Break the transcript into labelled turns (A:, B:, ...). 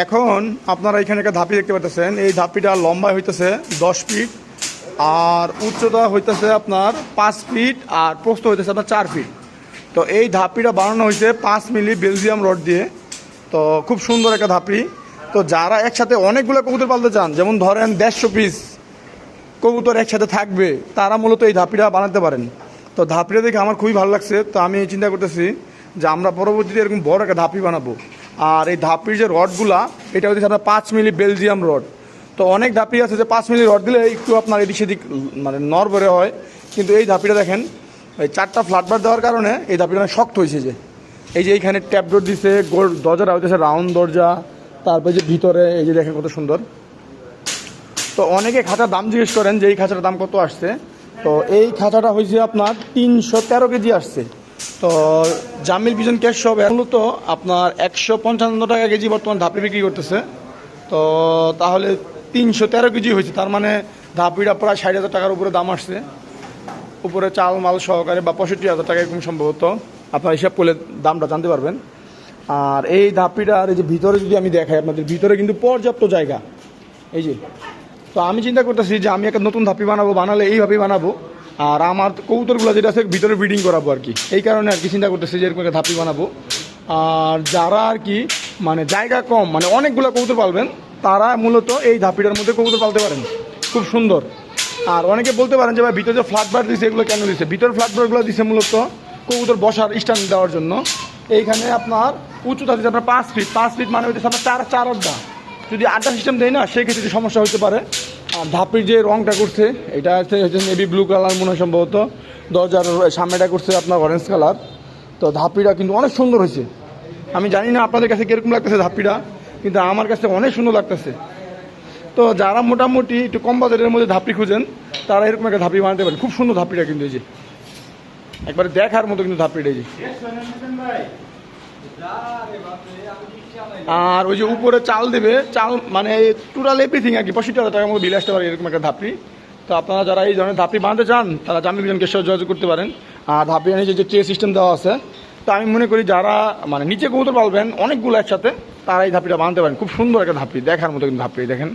A: এখন আপনারা এখানে একটা ধাপি দেখতে পাচ্ছেন এই ধাপিটা লম্বা হইতেছে দশ ফিট আর উচ্চতা হইতেছে আপনার পাঁচ ফিট আর প্রস্থ হইতেছে আপনার চার ফিট। তো এই ধাপিটা বানানো হয়েছে পাঁচ মিলি বেলজিয়াম রড দিয়ে। তো খুব সুন্দর একটা ধাপি। তো যারা একসাথে অনেকগুলো কবুতর পালতে চান, যেমন ধরেন দেড়শো পিস কবুতর একসাথে থাকবে, তারা মূলত এই ধাপিটা বানাতে পারেন। তো ধাপিটা দেখে আমার খুবই ভালো লাগছে। তো আমি চিন্তা করতেছি যে আমরা পরবর্তীতে এরকম বড় একটা ধাপি বানাবো। আর এই ধাপির যে রডগুলা, এটা হচ্ছে আপনার পাঁচ মিলি বেলজিয়াম রড। তো অনেক ধাপি আছে যে পাঁচ মিলি রড দিলে একটু আপনার এদিক সেদিক মানে নরবরে হয়। কিন্তু এই ধাপিটা দেখেন, এই চারটা ফ্ল্যাটবার দেওয়ার কারণে এই ধাপিটা অনেক শক্ত হয়েছে যে। এই যে এইখানে ট্যাপ ডোর দিছে, গোল দরজাটা হইতেছে রাউন্ড দরজা, তারপরে যে ভিতরে, এই যে দেখেন কত সুন্দর। তো অনেকে খাঁচার দাম জিজ্ঞেস করেন যে এই খাঁচার দাম কত আসছে? তো এই খাঁচাটা হয়েছে আপনার তিনশো তেরো কেজি আসছে। তো জামিল পিজন ক্যাশ শপ মূলত আপনার একশো পঞ্চান্ন টাকা কেজি বর্তমান ধাপি বিক্রি করতেছে। তো তাহলে তিনশো তেরো কেজি হয়েছে, তার মানে ধাপিটা প্রায় ষাট হাজার টাকার উপরে দাম আসছে। উপরে চাল মাল সহকারে বা পঁয়ষট্টি হাজার টাকা এরকম সম্ভবত। আপনার হিসাব করলে দামটা জানতে পারবেন। আর এই ধাপিটার এই যে ভিতরে যদি আমি দেখাই আপনাদের, ভিতরে কিন্তু পর্যাপ্ত জায়গা। এই যে, তো আমি চিন্তা করতেছি যে আমি একটা নতুন ধাপি বানাবো, বানালে এইভাবেই বানাবো। আর আমার কবুতরগুলো যেটা আছে ভিতরে ব্রিডিং করাবো আর কি। এই কারণে আর কি চিন্তা করতেছি যে এরকম একটা ধাপি বানাবো। আর যারা আর কি মানে জায়গা কম মানে অনেকগুলো কবুতর পালবেন, তারা মূলত এই ধাপিটার মধ্যে কবুতর পালতে পারেন। খুব সুন্দর। আর অনেকে বলতে পারেন যে ভাই, ভিতরে যে ফ্ল্যাট বার দিছে, এগুলো কেন দিছে? ভিতরে ফ্ল্যাট বারগুলো দিছে মূলত কবুতর বসার স্ট্যান্ড দেওয়ার জন্য। এইখানে আপনার উচ্চতা দিচ্ছে আপনার পাঁচ ফিট পাঁচ ফিট মানে হচ্ছে আপনার চার চার আড্ডা যদি আড্ডা সিস্টেম দেয় না সেই ক্ষেত্রে সমস্যা হতে পারে। আর ধাপির যে রংটা করছে, এটা হচ্ছে নেভি ব্লু কালার মনে হয় সম্ভবত। দরজার সামনেটা করছে আপনার অরেঞ্জ কালার তো ধাপিটা কিন্তু অনেক সুন্দর হয়েছে। আমি জানি না আপনাদের কাছে কীরকম লাগতেছে ধাপিটা, কিন্তু আমার কাছে অনেক সুন্দর লাগতেছে। তো যারা মোটামুটি একটু কম বাজারের মধ্যে ধাপি খুঁজেন, তারা এরকম একটা ধাপি বানাতে পারেন। খুব সুন্দর ধাপিটা কিন্তু এই যে। একবারে দেখার মতো কিন্তু ধাপিটা এই যে। আর ওই যে উপরে চাল দেবে, চাল মানে টোটাল এভরিথিং আর কি, পঁয়ষট্টি হাজার টাকার মতো বিল আসতে পারে এরকম একটা ধাপি তো আপনারা যারা এই ধরনের ধাপি বানাতে চান, তারা জামি বিজনকে যোগাযোগ করতে পারেন। আর ধাপি নিচে যে ট্রে সিস্টেম দেওয়া আছে, তো আমি মনে করি যারা মানে নিচে কবুতর পালবেন, অনেকগুলো একসাথে, তারা এই ধাপিটা বানাতে পারেন। খুব সুন্দর একটা ধাপি দেখার মতো কিন্তু ধাপি দেখেন।